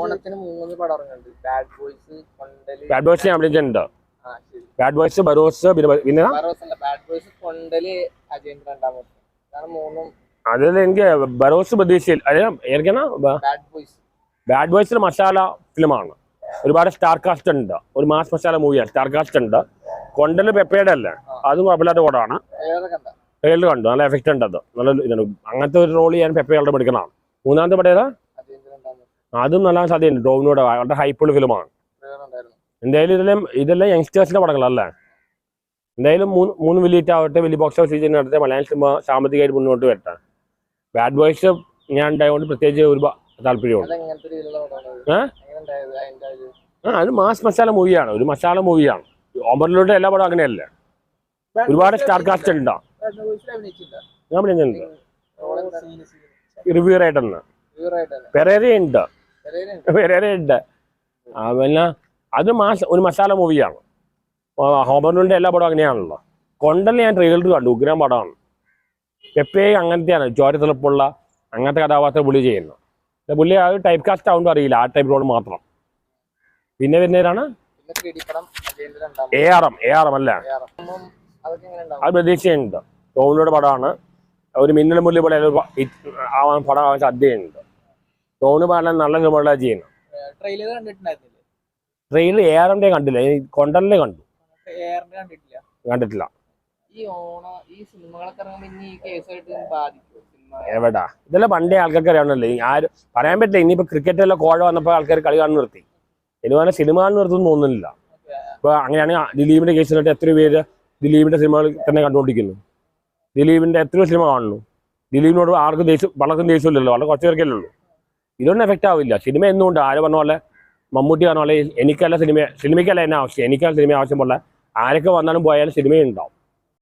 ഓണത്തിന് മൂന്ന് പടം ഇറങ്ങുന്നുണ്ട്. Bad boys Kondal bad boys ഞാൻ ബാഡ് ബോയ്സ് ബറോസ് പിന്നെ പിന്നെ? ബാഡ് ബോയ്സ് കൊണ്ടൽ മൂന്നും. അതിൽ എനിക്ക് ബറോസ് പ്രതീക്ഷയിൽ എനിക്കാണ് ബാഡ് ബോയ്സ് ബാഡ് ബോയ്സിൽ മസാല ഫിലിമാണ്. ഒരുപാട് സ്റ്റാർ കാസ്റ്റ് ഉണ്ട്. ഒരു മാസ് മസാല മൂവിയാണ് സ്റ്റാർ കാസ്റ്റ് ഉണ്ട്. കൊണ്ടൽ പെപ്പയുടെ അല്ലേ? അതും കുഴപ്പമില്ലാത്ത കൂടാണ് ട്രെയിലർ കണ്ടു. നല്ല എഫക്റ്റ് ഉണ്ട് അത്. നല്ല ഇതുണ്ട് അങ്ങനത്തെ ഒരു റോൾ ചെയ്യാൻ പെപ്പയുടെ എടുക്കുന്നതാണ് മൂന്നാമത്തെ പടേതാ അതും നല്ല സാധ്യതയുണ്ട് ഡോമിനോടെ വളരെ ഹൈപ്പുള്ള ഫിലിമാണ്. എന്തായാലും ഇതെല്ലാം ഇതെല്ലാം യങ്സ്റ്റേഴ്സിന്റെ പടങ്ങളല്ലേ? എന്തായാലും മൂന്ന് മൂന്ന് വലിയ ആവട്ടെ വലിയ ബോക്സ് ഓഫീസ് സീസൺ നടത്തിയ മലയാള സിനിമ സാമ്പത്തികമായിട്ട് മുന്നോട്ട് വരട്ടെ. ബാഡ് ബോയ്സ് ഞാൻ ഉണ്ടായതുകൊണ്ട് പ്രത്യേകിച്ച് ഒരു താല്പര്യമുണ്ട് ആ അത് മാസ് മസാല മൂവിയാണ് ഒരു മസാല മൂവിയാണ് ഓമറിലോട്ട് എല്ലാ പടവും അങ്ങനെയല്ല? ഒരുപാട് സ്റ്റാർ കാസ്റ്റ് ഉണ്ടോ? ഞാൻ പറഞ്ഞിട്ടുണ്ട് റിവ്യൂർ ആയിട്ടെന്ന് പെരേരയുണ്ട്. പെരേര പിന്നെ അത് മാസ ഒരു മസാല മൂവിയാണ്. ഹോമറിലൂടെ എല്ലാ പടവും അങ്ങനെയാണല്ലോ. കൊണ്ടൽ ഞാൻ ട്രെയിലർ കണ്ടു ഉഗ്രം പടമാണ്. എപ്പേ അങ്ങനത്തെയാണ് ചോര തിളപ്പുള്ള അങ്ങനത്തെ കഥാപാത്രം പുള്ളി ചെയ്യുന്നത് പക്ഷെ പുള്ളി ആ ടൈപ്പ് കാസ്റ്റ് ആവുമ്പോൾ അറിയില്ല ആ ടൈപ്പ് റോൾ മാത്രം. പിന്നെ വരുന്നവരാണ്? A R M A R M അല്ല? അത് പ്രതീക്ഷയുണ്ട് ടോമിനോട് പടമാണ്. ഒരു മിന്നൽ മുല്ലി പോലെ ഒരു പ- hit ആവാൻ പടം ആവാൻ സാധ്യതയുണ്ട്. ടോമിന് പാടാൻ നല്ല ഗമള ചെയ്യുന്നത് ട്രെയിലർ കണ്ടിട്ടുണ്ടായിരുന്നില്ലേ? എ ആർ എമ്മിന്റെ കണ്ടില്ല. കൊണ്ടലിനെ കണ്ടു. കണ്ടിട്ടില്ല. കണ്ടിട്ടില്ല. ഈ ഓണ ഈ സിനിമകളൊക്കെ ഇറങ്ങുമ്പോൾ ഇനി ഈ കേസായിട്ട് ബാധിക്കും സിനിമ? എവിടാ? ഇതെല്ലാം പണ്ടേ ആൾക്കാർക്ക് അറിയണമല്ലോ ആരും പറയാൻ പറ്റില്ല. ഇനിയിപ്പോ ക്രിക്കറ്റെല്ലാം കോഴ വന്നപ്പോൾ ആൾക്കാർ കളി കാണാൻ നിർത്തി. സിനിമ സിനിമ കാണാൻ നിർത്തുന്നു തോന്നുന്നില്ല. ഇപ്പൊ അങ്ങനെയാണെങ്കിൽ ദിലീപിന്റെ കേസിലായിട്ട് എത്ര പേര് ദിലീപിന്റെ സിനിമകൾ തന്നെ കണ്ടുകൊണ്ടിരിക്കുന്നു. ദിലീപിന്റെ എത്രയോ സിനിമ കാണുന്നു. ദിലീപിനോട് ആർക്കും ദേഷ്യം വളർത്തും ദേഷ്യമില്ലല്ലോ വളരെ കുറച്ച് പേർക്കല്ലേ ഉള്ളൂ. ഇതൊന്നും എഫക്റ്റ് ആവില്ല. സിനിമ എന്നുകൊണ്ട് ആര് പറഞ്ഞ പോലെ? മമ്മൂട്ടി പറഞ്ഞ പോലെ എനിക്കല്ല സിനിമ സിനിമയ്ക്കല്ല എന്നെ ആവശ്യം. എനിക്കല്ല സിനിമ ആവശ്യമുള്ള ആരൊക്കെ വന്നാലും പോയാലും സിനിമയുണ്ടാവും